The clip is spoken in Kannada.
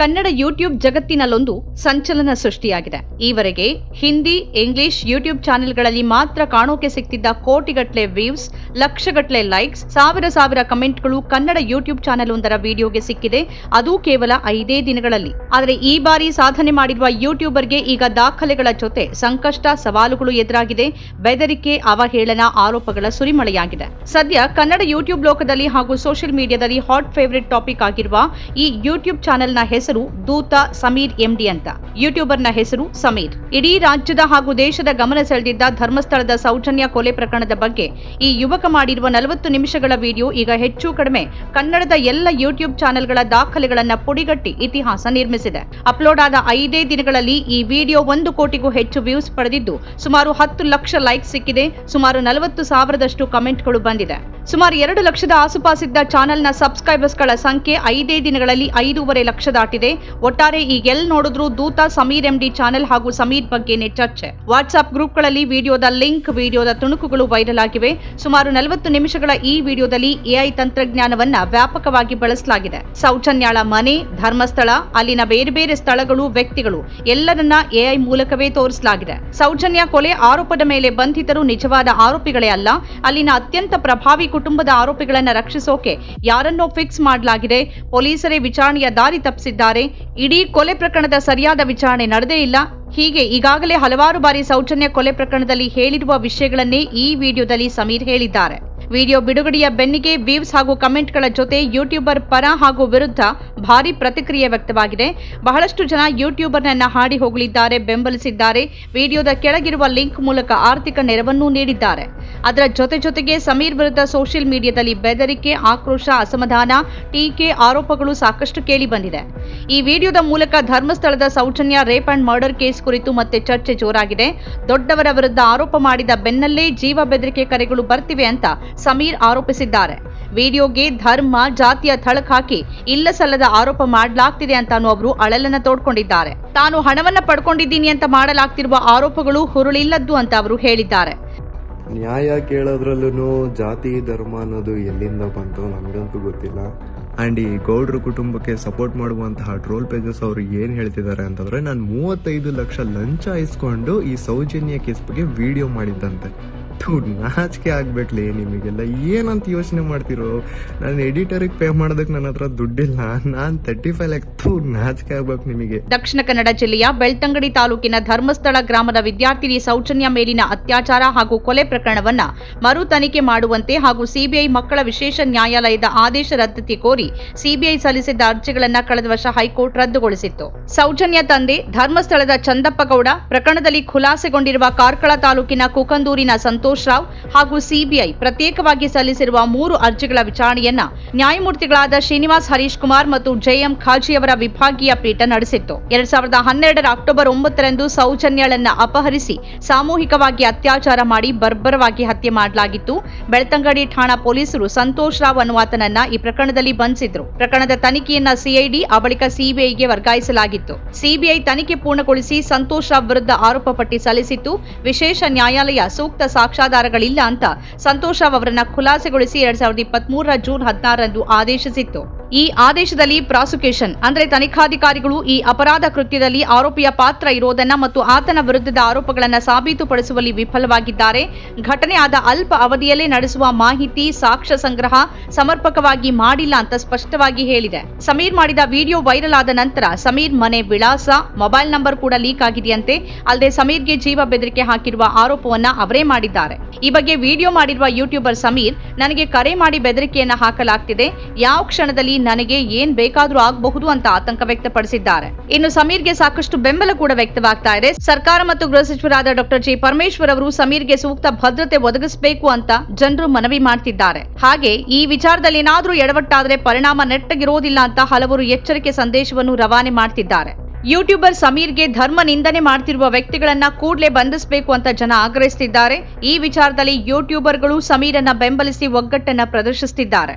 ಕನ್ನಡ ಯೂಟ್ಯೂಬ್ ಜಗತ್ತಿನಲ್ಲೊಂದು ಸಂಚಲನ ಸೃಷ್ಟಿಯಾಗಿದೆ. ಈವರೆಗೆ ಹಿಂದಿ, ಇಂಗ್ಲಿಷ್ ಯೂಟ್ಯೂಬ್ ಚಾನೆಲ್ಗಳಲ್ಲಿ ಮಾತ್ರ ಕಾಣೋಕೆ ಸಿಗ್ತಿದ್ದ ಕೋಟಿಗಟ್ಟಲೆ ವ್ಯೂಸ್ ಲಕ್ಷಗಟ್ಟಲೆ ಲೈಕ್ಸ್, ಸಾವಿರ ಸಾವಿರ ಕಮೆಂಟ್ಗಳು ಕನ್ನಡ ಯೂಟ್ಯೂಬ್ ಚಾನೆಲ್ ಒಂದರ ವಿಡಿಯೋಗೆ ಸಿಕ್ಕಿದೆ. ಅದು ಕೇವಲ ಐದೇ ದಿನಗಳಲ್ಲಿ. ಆದರೆ ಈ ಬಾರಿ ಸಾಧನೆ ಮಾಡಿರುವ ಯೂಟ್ಯೂಬರ್ಗೆ ಈಗ ದಾಖಲೆಗಳ ಜೊತೆ ಸಂಕಷ್ಟ, ಸವಾಲುಗಳು ಎದುರಾಗಿದೆ. ಬೆದರಿಕೆ, ಅವಹೇಳನ ಆರೋಪಗಳ ಸುರಿಮಳೆಯಾಗಿದೆ. ಸದ್ಯ ಕನ್ನಡ ಯೂಟ್ಯೂಬ್ ಲೋಕದಲ್ಲಿ ಹಾಗೂ ಸೋಷಿಯಲ್ ಮೀಡಿಯಾದಲ್ಲಿ ಹಾಟ್ ಫೇವರಿಟ್ ಟಾಪಿಕ್ ಆಗಿರುವ ಈ ಯೂಟ್ಯೂಬ್ ಚಾನೆಲ್ನ ಹೆಸರು ದೂತ ಸಮೀರ್ ಎಂಡಿ ಅಂತ. ಯೂಟ್ಯೂಬರ್ನ ಹೆಸರು ಸಮೀರ್. ಇಡೀ ರಾಜ್ಯದ ಹಾಗೂ ದೇಶದ ಗಮನ ಸೆಳೆದಿದ್ದ ಧರ್ಮಸ್ಥಳದ ಸೌಜನ್ಯ ಕೊಲೆ ಪ್ರಕರಣದ ಬಗ್ಗೆ ಈ ಯುವಕ ಮಾಡಿರುವ ನಲವತ್ತು ನಿಮಿಷಗಳ ವಿಡಿಯೋ ಈಗ ಹೆಚ್ಚು ಕಡಿಮೆ. ಕನ್ನಡದ ಎಲ್ಲ ಯೂಟ್ಯೂಬ್ ಚಾನೆಲ್ಗಳ ದಾಖಲೆಗಳನ್ನ ಪುಡಿಗಟ್ಟಿ ಇತಿಹಾಸ ನಿರ್ಮಿಸಿದೆ. ಅಪ್ಲೋಡ್ ಆದ ಐದೇ ದಿನಗಳಲ್ಲಿ ಈ ವಿಡಿಯೋ ಒಂದು ಕೋಟಿಗೂ ಹೆಚ್ಚು ವ್ಯೂಸ್ ಪಡೆದಿದ್ದು ಸುಮಾರು ಹತ್ತು ಲಕ್ಷ ಲೈಕ್ ಸಿಕ್ಕಿದೆ. ಸುಮಾರು ನಲವತ್ತು ಸಾವಿರದಷ್ಟು ಕಮೆಂಟ್ಗಳು ಬಂದಿದೆ. ಸುಮಾರು ಎರಡು ಲಕ್ಷದ ಆಸುಪಾಸಿದ್ದ ಚಾನೆಲ್ನ ಸಬ್ಸ್ಕ್ರೈಬರ್ಸ್ಗಳ ಸಂಖ್ಯೆ ಐದೇ ದಿನಗಳಲ್ಲಿ ಐದೂವರೆ ಲಕ್ಷ ದಾಟಿದೆ. ಒಟ್ಟಾರೆ ಈ ಎಲ್ ನೋಡಿದ್ರು ದೂತ ಸಮೀರ್ ಎಂಡಿ ಚಾನೆಲ್ ಹಾಗೂ ಸಮೀರ್ ಬಗ್ಗೆನೇ ಚರ್ಚೆ. ವಾಟ್ಸ್ಆಪ್ ಗ್ರೂಪ್ಗಳಲ್ಲಿ ವಿಡಿಯೋದ ಲಿಂಕ್, ವಿಡಿಯೋದ ತುಣುಕುಗಳು ವೈರಲ್ ಆಗಿವೆ. ಸುಮಾರು ನಲವತ್ತು ನಿಮಿಷಗಳ ಈ ವಿಡಿಯೋದಲ್ಲಿ ಎಐ ತಂತ್ರಜ್ಞಾನವನ್ನ ವ್ಯಾಪಕವಾಗಿ ಬಳಸಲಾಗಿದೆ. ಸೌಚನ್ಯಾಳ ಮನೆ, ಧರ್ಮಸ್ಥಳ, ಅಲ್ಲಿನ ಬೇರೆ ಬೇರೆ ಸ್ಥಳಗಳು, ವ್ಯಕ್ತಿಗಳು ಎಲ್ಲರನ್ನ ಎಐ ಮೂಲಕವೇ ತೋರಿಸಲಾಗಿದೆ. ಸೌಜನ್ಯ ಕೊಲೆ ಆರೋಪದ ಮೇಲೆ ಬಂಧಿತರು ನಿಜವಾದ ಆರೋಪಿಗಳೇ ಅಲ್ಲ, ಅಲ್ಲಿನ ಅತ್ಯಂತ ಪ್ರಭಾವಿ ಕುಟುಂಬದ ಆರೋಪಿಗಳನ್ನ ರಕ್ಷಿಸೋಕೆ ಯಾರನ್ನೋ ಫಿಕ್ಸ್ ಮಾಡಲಾಗಿದೆ. ಪೊಲೀಸರೇ ವಿಚಾರಣೆಯ ದಾರಿ ತಪ್ಪಿಸಿದ್ದಾರೆ. ಇಡೀ ಕೊಲೆ ಪ್ರಕರಣದ ಸರಿಯಾದ ವಿಚಾರಣೆ ನಡೆದೇ ಇಲ್ಲ. ಹೀಗೆ ಈಗಾಗಲೇ ಹಲವಾರು ಬಾರಿ ಸೌಜನ್ಯ ಕೊಲೆ ಪ್ರಕರಣದಲ್ಲಿ ಹೇಳಿರುವ ವಿಷಯಗಳನ್ನೇ ಈ ವಿಡಿಯೋದಲ್ಲಿ ಸಮೀರ್ ಹೇಳಿದ್ದಾರೆ. ವಿಡಿಯೋ ಬಿಡುಗಡೆಯ ಬೆನ್ನಿಗೆ ವ್ಯೂಸ್ ಹಾಗೂ ಕಮೆಂಟ್ಗಳ ಜೊತೆ ಯೂಟ್ಯೂಬರ್ ಪರ ಹಾಗೂ ವಿರುದ್ಧ ಭಾರಿ ಪ್ರತಿಕ್ರಿಯೆ ವ್ಯಕ್ತವಾಗಿದೆ. ಬಹಳಷ್ಟು ಜನ ಯೂಟ್ಯೂಬರ್ನನ್ನ ಹಾಡಿ ಹೋಗಲಿದ್ದಾರೆ, ಬೆಂಬಲಿಸಿದ್ದಾರೆ. ವಿಡಿಯೋದ ಕೆಳಗಿರುವ ಲಿಂಕ್ ಮೂಲಕ ಆರ್ಥಿಕ ನೆರವನ್ನೂ ನೀಡಿದ್ದಾರೆ. ಅದರ ಜೊತೆ ಜೊತೆಗೆ ಸಮೀರ್ ವಿರುದ್ಧ ಸೋಷಿಯಲ್ ಮೀಡಿಯಾದಲ್ಲಿ ಬೆದರಿಕೆ, ಆಕ್ರೋಶ, ಅಸಮಾಧಾನ, ಟೀಕೆ ಆರೋಪಗಳು ಸಾಕಷ್ಟು ಕೇಳಿ ಬಂದಿದೆ. ಈ ವಿಡಿಯೋದ ಮೂಲಕ ಧರ್ಮಸ್ಥಳದ Sowjanya rape and murder case ಕುರಿತು ಮತ್ತೆ ಚರ್ಚೆ ಜೋರಾಗಿದೆ. ದೊಡ್ಡವರ ವಿರುದ್ಧ ಆರೋಪ ಮಾಡಿದ ಬೆನ್ನಲ್ಲೇ ಜೀವ ಬೆದರಿಕೆ ಕರೆಗಳು ಬರ್ತಿವೆ ಅಂತ ಸಮೀರ್ ಆರೋಪಿಸಿದ್ದಾರೆ. ವಿಡಿಯೋಗೆ ಧರ್ಮ ಜಾತಿಯ ಥಳಕ್ ಹಾಕಿ ಇಲ್ಲ ಸಲ್ಲದ ಆರೋಪ ಮಾಡಲಾಗ್ತಿದೆ ಅಂತಾನು ಅವರು ಅಳಲನ್ನ ತೋಡ್ಕೊಂಡಿದ್ದಾರೆ. ತಾನು ಹಣವನ್ನ ಪಡ್ಕೊಂಡಿದ್ದೀನಿ ಅಂತ ಮಾಡಲಾಗ್ತಿರುವ ಆರೋಪಗಳು ಹುರುಳಿಲ್ಲದ್ದು ಅಂತ ಅವರು ಹೇಳಿದ್ದಾರೆ. ನ್ಯಾಯ ಕೇಳೋದ್ರಲ್ಲೂ ಜಾತಿ ಧರ್ಮ ಅನ್ನೋದು ಎಲ್ಲಿಂದ ಬಂತು ನಮಗಂತೂ ಗೊತ್ತಿಲ್ಲ. ಆ್ಯಂಡ್ ಈ ಗೌಡ್ರ ಕುಟುಂಬಕ್ಕೆ ಸಪೋರ್ಟ್ ಮಾಡುವಂತಹ ಟ್ರೋಲ್ ಪೇಜಸ್ ಅವರು ಏನು ಹೇಳ್ತಿದ್ದಾರೆ ಅಂತಂದರೆ ನಾನು ಮೂವತ್ತೈದು ಲಕ್ಷ ಲಂಚ ಇಸ್ಕೊಂಡು ಈ ಸೌಜನ್ಯ ಕೇಸ್ ಬಗ್ಗೆ ವಿಡಿಯೋ ಮಾಡಿದ್ದಂತೆ. ಥೂ ನಾಚಿಕೆ ಆಗ್ಬೇಕ್ಲಿ ನಿಮಗೆಲ್ಲ. ಏನಂತ ಯೋಚನೆ ಮಾಡ್ತಿರೋ? ನಾನು ಎಡಿಟರಿಗೆ ಪೇ ಮಾಡೋದಕ್ಕೆ ನನ್ನ ಹತ್ರ ದುಡ್ಡಿಲ್ಲ. ನಾನು ತರ್ಟಿ ಫೈವ್ ಲ್ಯಾಕ್ ಥೂ ನಾಚಿಕೆ ಆಗ್ಬೇಕು ನಿಮಗೆ. ದಕ್ಷಿಣ ಕನ್ನಡ ಜಿಲ್ಲೆಯ ಬೆಳ್ತಂಗಡಿ ತಾಲೂಕಿನ ಧರ್ಮಸ್ಥಳ ಗ್ರಾಮದ ವಿದ್ಯಾರ್ಥಿನಿ ಸೌಜನ್ಯ ಮೇಲಿನ ಅತ್ಯಾಚಾರ ಹಾಗೂ ಕೊಲೆ ಪ್ರಕರಣವನ್ನ ಮರು ತನಿಖೆ ಮಾಡುವಂತೆ ಹಾಗೂ ಸಿಬಿಐ ಮಕ್ಕಳ ವಿಶೇಷ ನ್ಯಾಯಾಲಯದ ಆದೇಶ ರದ್ದತಿ ಕೋರಿ ಸಿಬಿಐ ಸಲ್ಲಿಸಿದ್ದ ಅರ್ಜಿಗಳನ್ನ ಕಳೆದ ವರ್ಷ ಹೈಕೋರ್ಟ್ ರದ್ದುಗೊಳಿಸಿತ್ತು. ಸೌಜನ್ಯ ತಂದೆ ಧರ್ಮಸ್ಥಳದ ಚಂದಪ್ಪಗೌಡ ಪ್ರಕರಣದಲ್ಲಿ ಖುಲಾಸೆಗೊಂಡಿರುವ ಕಾರ್ಕಳ ತಾಲೂಕಿನ ಕುಕಂದೂರಿನ ಸಂತೋಷ್ ರಾವ್ ಹಾಗೂ ಸಿಬಿಐ ಪ್ರತ್ಯೇಕವಾಗಿ ಸಲ್ಲಿಸಿರುವ ಮೂರು ಅರ್ಜಿಗಳ ವಿಚಾರಣೆಯನ್ನ ನ್ಯಾಯಮೂರ್ತಿಗಳಾದ ಶ್ರೀನಿವಾಸ್ ಹರೀಶ್ ಕುಮಾರ್ ಮತ್ತು ಜೆಎಂ ಖಾಜಿ ಅವರ ವಿಭಾಗೀಯ ಪೀಠ ನಡೆಸಿತ್ತು. ಎರಡ್ ಸಾವಿರದ ಹನ್ನೆರಡರ ಅಕ್ಟೋಬರ್ ಒಂಬತ್ತರಂದು ಸೌಜನ್ಯಳನ್ನ ಅಪಹರಿಸಿ ಸಾಮೂಹಿಕವಾಗಿ ಅತ್ಯಾಚಾರ ಮಾಡಿ ಬರ್ಬರವಾಗಿ ಹತ್ಯೆ ಮಾಡಲಾಗಿತ್ತು. ಬೆಳ್ತಂಗಡಿ ಠಾಣಾ ಪೊಲೀಸರು ಸಂತೋಷ್ ರಾವ್ ಅನ್ನುವಾತನನ್ನ ಈ ಪ್ರಕರಣದಲ್ಲಿ ಬಂಧಿಸಿದ್ರು. ಪ್ರಕರಣದ ತನಿಖೆಯನ್ನ ಸಿಐಡಿ, ಆ ಬಳಿಕ ಸಿಬಿಐಗೆ ವರ್ಗಾಯಿಸಲಾಗಿತ್ತು. ಸಿಬಿಐ ತನಿಖೆ ಪೂರ್ಣಗೊಳಿಸಿ ಸಂತೋಷ್ ರಾವ್ ವಿರುದ್ಧ ಆರೋಪ ಪಟ್ಟಿ ಸಲ್ಲಿಸಿತ್ತು. ವಿಶೇಷ ನ್ಯಾಯಾಲಯ ಸೂಕ್ತ ಸಾಕ್ಷ್ಯಾಧಾರಗಳಿಲ್ಲ ಅಂತ ಸಂತೋಷ್ ರಾವ್ ಅವರನ್ನ ಖುಲಾಸೆಗೊಳಿಸಿ ಎರಡ್ ಸಾವಿರದ ಇಪ್ಪತ್ಮೂರರ ಜೂನ್ ಹದಿನಾರರಂದು ಆದೇಶಿಸಿತ್ತು. ಈ ಆದೇಶದಲ್ಲಿ ಪ್ರಾಸಿಕ್ಯೂಷನ್, ಅಂದ್ರೆ ತನಿಖಾಧಿಕಾರಿಗಳು ಈ ಅಪರಾಧ ಕೃತ್ಯದಲ್ಲಿ ಆರೋಪಿಯ ಪಾತ್ರ ಇರೋದನ್ನ ಮತ್ತು ಆತನ ವಿರುದ್ಧದ ಆರೋಪಗಳನ್ನ ಸಾಬೀತುಪಡಿಸುವಲ್ಲಿ ವಿಫಲವಾಗಿದ್ದಾರೆ. ಘಟನೆ ಆದ ಅಲ್ಪ ಅವಧಿಯಲ್ಲೇ ನಡೆಸುವ ಮಾಹಿತಿ, ಸಾಕ್ಷ್ಯ ಸಂಗ್ರಹ ಸಮರ್ಪಕವಾಗಿ ಮಾಡಿಲ್ಲ ಅಂತ ಸ್ಪಷ್ಟವಾಗಿ ಹೇಳಿದೆ. ಸಮೀರ್ ಮಾಡಿದ ವಿಡಿಯೋ ವೈರಲ್ ಆದ ನಂತರ ಸಮೀರ್ ಮನೆ ವಿಳಾಸ, ಮೊಬೈಲ್ ನಂಬರ್ ಕೂಡ ಲೀಕ್ ಆಗಿದೆಯಂತೆ. ಅಲ್ಲದೆ ಸಮೀರ್ಗೆ ಜೀವ ಬೆದರಿಕೆ ಹಾಕಿರುವ ಆರೋಪವನ್ನ ಅವರೇ ಮಾಡಿದ್ದಾರೆ. ಈ ಬಗ್ಗೆ ವಿಡಿಯೋ ಮಾಡಿರುವ ಯೂಟ್ಯೂಬರ್ ಸಮೀರ್, ನನಗೆ ಕರೆ ಮಾಡಿ ಬೆದರಿಕೆಯನ್ನ ಹಾಕಲಾಗ್ತಿದೆ. ಯಾವ ಕ್ಷಣದಲ್ಲಿ ನನಗೆ ಏನ್ ಬೇಕಾದ್ರೂ ಆಗಬಹುದು ಅಂತ ಆತಂಕ ವ್ಯಕ್ತಪಡಿಸಿದ್ದಾರೆ. ಇನ್ನು ಸಮೀರ್ಗೆ ಸಾಕಷ್ಟು ಬೆಂಬಲ ಕೂಡ ವ್ಯಕ್ತವಾಗ್ತಾ ಇದೆ. ಸರ್ಕಾರ ಮತ್ತು ಗೃಹ ಸಚಿವರಾದ ಡಾಕ್ಟರ್ ಜಿ ಪರಮೇಶ್ವರ್ ಅವರು ಸಮೀರ್ಗೆ ಸೂಕ್ತ ಭದ್ರತೆ ಒದಗಿಸಬೇಕು ಅಂತ ಜನರು ಮನವಿ ಮಾಡ್ತಿದ್ದಾರೆ. ಹಾಗೆ ಈ ವಿಚಾರದಲ್ಲಿ ಏನಾದ್ರೂ ಎಡವಟ್ಟಾದ್ರೆ ಪರಿಣಾಮ ನೆಟ್ಟಗಿರೋದಿಲ್ಲ ಅಂತ ಹಲವರು ಎಚ್ಚರಿಕೆ ಸಂದೇಶವನ್ನು ರವಾನೆ ಮಾಡ್ತಿದ್ದಾರೆ. ಯೂಟ್ಯೂಬರ್ ಸಮೀರ್ಗೆ ಧರ್ಮ ನಿಂದನೆ ಮಾಡ್ತಿರುವ ವ್ಯಕ್ತಿಗಳನ್ನ ಕೂಡಲೇ ಬಂಧಿಸಬೇಕು ಅಂತ ಜನ ಆಗ್ರಹಿಸುತ್ತಿದ್ದಾರೆ ಈ ವಿಚಾರದಲ್ಲಿ ಯೂಟ್ಯೂಬರ್ಗಳು ಸಮೀರನ್ನ ಬೆಂಬಲಿಸಿ ಒಗ್ಗಟ್ಟನ್ನ ಪ್ರದರ್ಶಿಸುತ್ತಿದ್ದಾರೆ